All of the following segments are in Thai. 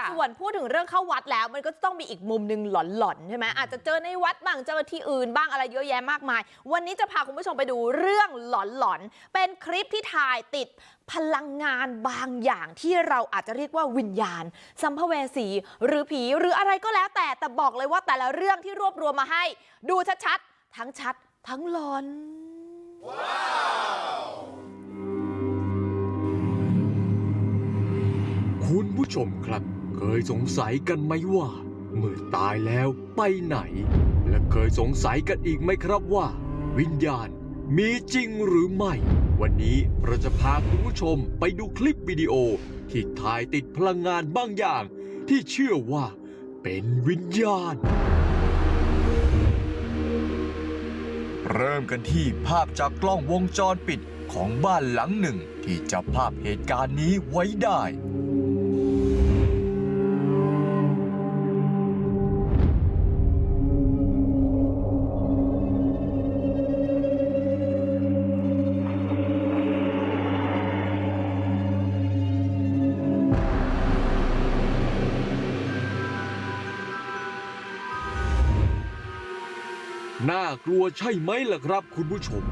ค่ะส่วนพูดถึงเรื่องเข้าวัดแล้วมันก็จะต้องมีอีกมุมหนึ่งหลอนๆใช่ไหมอาจจะเจอในวัดบ้างเจอที่อื่นบ้างอะไรเยอะแยะมากมาย วันนี้จะพาคุณผู้ชมไปดูเรื่องหลอนๆเป็นคลิปที่ถ่ายติดพลังงานบางอย่างที่เราอาจจะเรียกว่าวิญญาณ สัมภเวสี หรือผีหรืออะไรก็แล้วแต่แต่บอกเลยว่าแต่ละเรื่องที่รวบรวมมาให้ ดูชัดๆทั้งชัด ทั้งหลอนคุณผู้ชมครับ เคยสงสัยกันไหมว่า เมื่อตายแล้วไปไหน และเคยสงสัยกันอีกไหมครับว่า วิญญาณมีจริงหรือไม่ วันนี้เราจะพาคุณผู้ชมไปดูคลิปวิดีโอ ที่ถ่ายติดพลังงานบางอย่าง ที่เชื่อว่าเป็นวิญญาณ เริ่มกันที่ภาพจากกล้องวงจรปิดของบ้านหลังหนึ่ง ที่จับภาพเหตุการณ์นี้ไว้ได้ น่ากลัวใช่ไหมล่ะครับคุณผู้ชม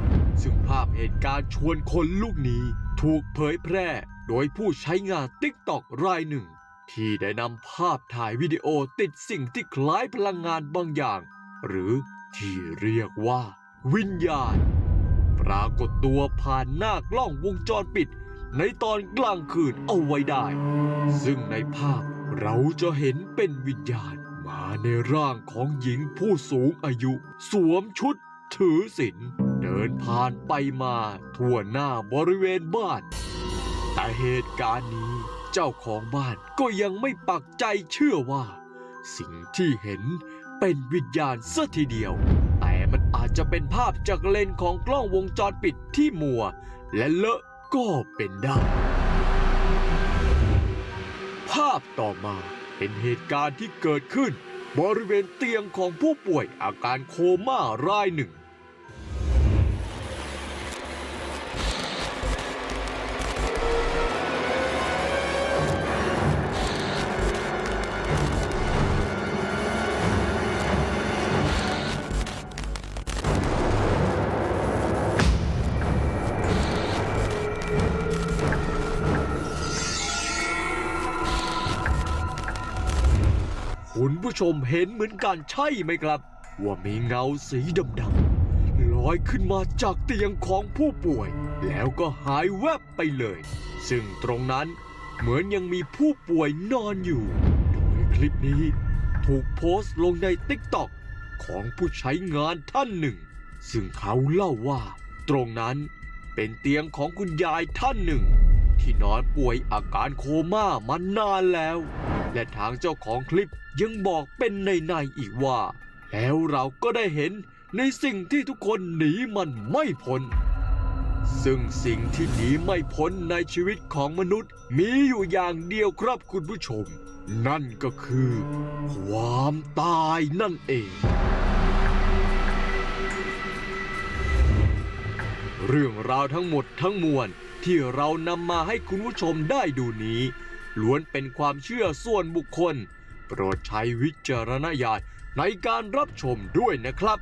ซึ่งภาพเหตุการณ์ชวนคนลุกนี้ ถูกเผยแพร่โดยผู้ใช้งานติ๊กตอกรายหนึ่ง ที่ได้นำภาพถ่ายวิดีโอติดสิ่งที่คล้ายพลังงานบางอย่าง หรือที่เรียกว่า วิญญาณ ปรากฏตัวผ่านหน้ากล้องวงจรปิด ในตอนกลางคืนเอาไว้ได้ ซึ่งในภาพเราจะเห็นเป็นวิญญาณ มาในร่างของหญิงผู้สูงอายุ สวมชุดถือศีลเดินผ่านไปมาทั่วหน้าบริเวณบ้าน แต่เหตุการณ์นี้เจ้าของบ้านก็ยังไม่ปักใจเชื่อว่า สิ่งที่เห็นเป็นวิญญาณซะทีเดียว แต่มันอาจจะเป็นภาพจากเลนของกล้องวงจรปิดที่มัว และเลอะก็เป็นได้ ภาพต่อมาเป็นเหตุการณ์ที่เกิดขึ้น บริเวณเตียงของผู้ป่วยอาการโคม่ารายหนึ่ง คุณผู้ชมเห็นเหมือนกันใช่ไหมครับ ว่ามีเงาสีดำๆลอยขึ้นมาจากเตียงของผู้ป่วย แล้วก็หายแวบไปเลย ซึ่งตรงนั้นเหมือนยังมีผู้ป่วยนอนอยู่ โดยคลิปนี้ถูกโพสต์ลงในติ๊กต็อกของผู้ใช้งานท่านหนึ่ง ซึ่งเขาเล่าว่า ตรงนั้นเป็นเตียงของคุณยายท่านหนึ่ง ที่นอนป่วยอาการโคม่ามานานแล้ว และทางเจ้าของคลิปยังบอกเป็นในในอีกว่า แล้วเราก็ได้เห็นในสิ่งที่ทุกคนหนีมันไม่พ้นซึ่งสิ่งที่หนีไม่พ้นในชีวิตของมนุษย์มีอยู่อย่างเดียวครับคุณผู้ชม นั่นก็คือ ความตายนั่นเอง เรื่องราวทั้งหมดทั้งมวลที่เรานำมาให้คุณผู้ชมได้ดูนี้ ล้วนเป็นความเชื่อส่วนบุคคล โปรดใช้วิจารณญาณในการรับชมด้วยนะครับ